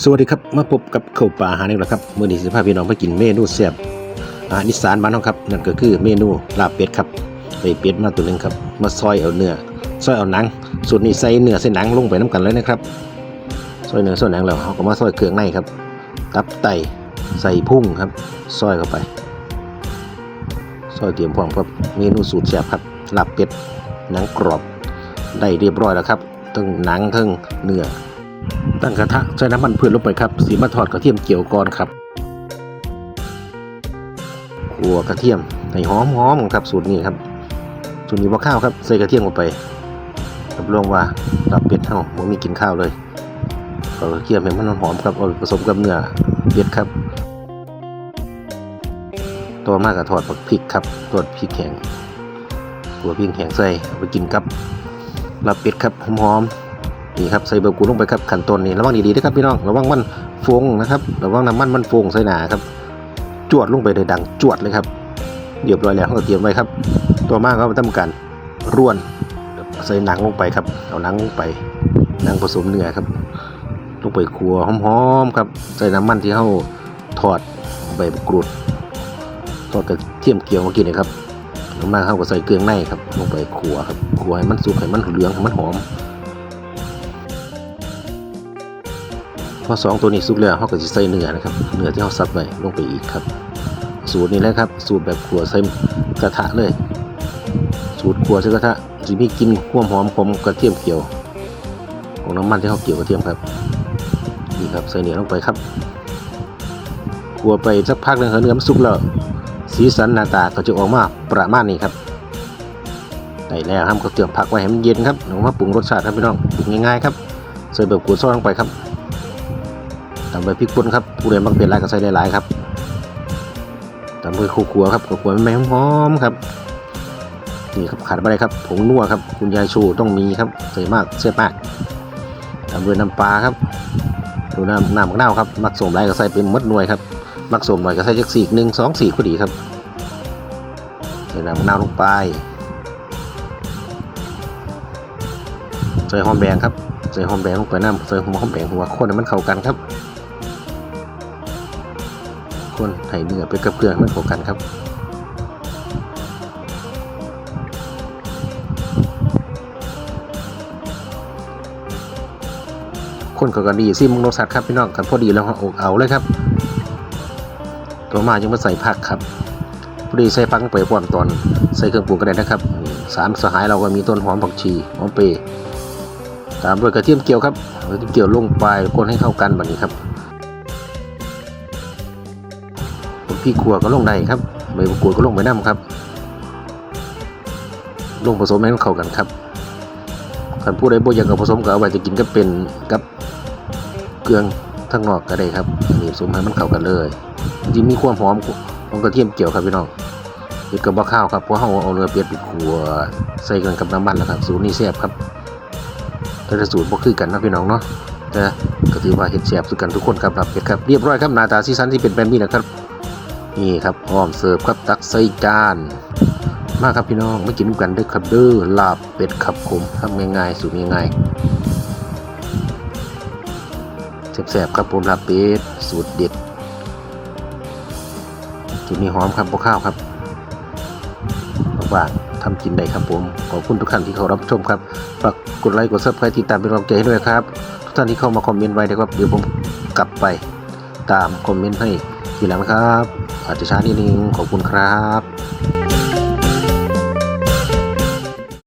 สวัสดีครับมาพบกับข้าวปลาหานี่แหละครับมื้อนี้สิพาพี่น้องไปกินเมนูแซ่บอาหารอีสานบ้านเฮาครับนั่นก็คือเมนูลาบเป็ดครับไปเป็ดมาตัวนึงครับมาซอยเอาเนื้อซอยเอาหนังส่วนนี้ใส่เนื้อใส่หนังลงไปน้ำกันเลยนะครับซอยเนื้อซอยหนังแล้วเฮาก็มาซอยเครื่องในครับ ตับไตใส่พุ่งครับซอยเข้าไปซอยเตรียมพร้อมครับเมนูสูตรแซ่บครับลาบเป็ดหนังกรอบได้เรียบร้อยแล้วครับทั้งหนังทั้งเนื้อ ตั้งกระทะใส่น้ำมันพืชลงไปครับสีมาทอดกระเทียมเจียวก่อนครับขัวกระเทียมให้หอมหอมๆครับสูตรนี้ครับสูตรนี้ว่าข้าวครับใส่กระเทียมลงไปรับรองว่าตับเป็ดเฮาบ่มีกินข้าวเลยเอากระเทียมให้มันหอมครับเอาผสมกับเนื้อเป็ดครับตัวมากกับทอดผักพริกครับทอดพริกแข็งตัวพริกแข็งใส่ไปกินกับลาบเป็ดครับหอมๆ นี่ครับใส่เบอร์กูลงไปครับขั้นตอนนี้ระวังดีๆนะครับพี่น้องระวังมันฟงนะครับระวังน้ำมันมันฟงใส่หนาครับ จวดลงไปเลยดังจวดเลยครับเรียบร้อยแล้วเขาเตรียมไว้ครับ ตัวมากก็ทำการร่วนใส่หนังลงไปครับเอาหนังลงไปหนังผสมเนื้อครับลงไปครัวหอมๆครับใส่น้ำมันที่เขาทอดใบกรูดทอดกระเทียมเกียวเมื่อกี้นะครับน้ำมันเขาก็ใส่เกลือในครับลงไปครัวครับครัวให้มันสุกให้มันเหลืองให้มันหอม พอสองตัวนี้สุกแล้วเขาก็จะใส่เนื้อนะครับเนื้อที่เขาซับไว้ลงไปอีกครับ สูตรนี้แหละครับ สูตรแบบขัวใส่กระทะเลย สูตรขัวใส่กระทะจะมีกลินความหอมของกระเทียมเกี่ยว ของน้ำมันที่เขาเกี่ยวกระเทียมครับนี่ครับใส่เนื้อลงไปครับขัวไปสักพักหนึงเนื้อมันสุกแล้วสีสันหน้าตาก็จะออกมาประมาณนี้ครับได้แล้วครับก็เตรียมผักไว้ให้มันเย็นครับลงมาปรุงรสชาติครับพี่น้องปรุงง่ายๆครับใส่แบบขวดซอสลงไปครับ ตามไปพริกป่นครับผู้ใดบางเป็นลายก็ใส่หลายๆครับตามไปคู่ครัวครับคู่ครัวแม่หอมๆครับนี่ครับขาดไม่ได้ครับผงนัวครับ คุณยายชูต้องมีครับใส่มากเสียมากตามด้วยน้ำปลาครับดูน้ำน้ำมะนาวครับมักสมไรก็ใส่เป็นมดหน่วยครับมักสมหน่อยก็ใส่จักสีกหนึ่งสองสี่พอดีครับใส่น้ำมะนาวลงไปใส่หอมแดงครับใส่หอมแดงลงไปน้ำใส่หอมแดงหัวคนมันเข้ากันครับ คนให้เนื้อไปกับเกลือให้มันเข้ากันครับคนเขาก็ดีซิมึงรสชาติครับพี่น้องกันพอดีแล้วอาเอาเลยครับ ตัวมายังมาใส่ผักครับพอดีใส่ผักไปพร้อมตอนใส่เครื่องปรุงก็ได้นะครับสามสหายเราก็มีต้นหอมผักชีหอมเปรย์ตามด้วยกระเทียมเจียวครับกระเทียมเจียวลงไปคนให้เข้ากันแบบนี้ครับ พี่ครัวก็ลงได้ครับใบมะกรูดก็ลงไปน้ำครับ ลงผสมให้มันเข้ากันครับคันผู้ใดบ่อยากกับผสมก็เอาไว้จะกินก็เป็นกับเกลืองทั้งนอกก็ได้ครับอันนี้ผสมให้มันเข้ากันเลยจริงมีความหอมของกระเทียมเจียวครับพี่น้องเด็ดกับบะข้าวครับเพราะเราเอาเนื้อเป็ดไปขัวใส่กันกับน้ำมันแล้วครับสูตรนี้แซ่บครับแต่ละสูตรบ่คือกันนะพี่น้องเนาะแต่ก็ถือว่าเห็ดแซ่บสุดกันทุกคนครับรับเป็ดครับเรียบร้อยครับหน้าตาสีสันที่เป็นแบบนี้นะครับ นี่ครับพร้อมเสิร์ฟครับตักใส่จาน มาครับพี่น้องมากินกันด้อครับเด้อลาบเป็ดครับผมทำง่ายๆสูตรง่ายๆแซ่บๆครับผมลาบเป็ดสูตรเด็ดสูตรนี้หอมครับพวกข้าวครับวางทำกินได้ครับผม ขอบคุณทุกท่านที่เขารับชมครับ ฝากกดไลค์ กดซับสไครต์ติดตามเป็นกำลังใจให้ด้วยครับ ทุกท่านที่เข้ามาคอมเมนต์ไว้นะครับ เดี๋ยวผมกลับไปตามคอมเมนต์ให้ทีหลังครับ อาจจะช้านิดนึงขอบคุณครับ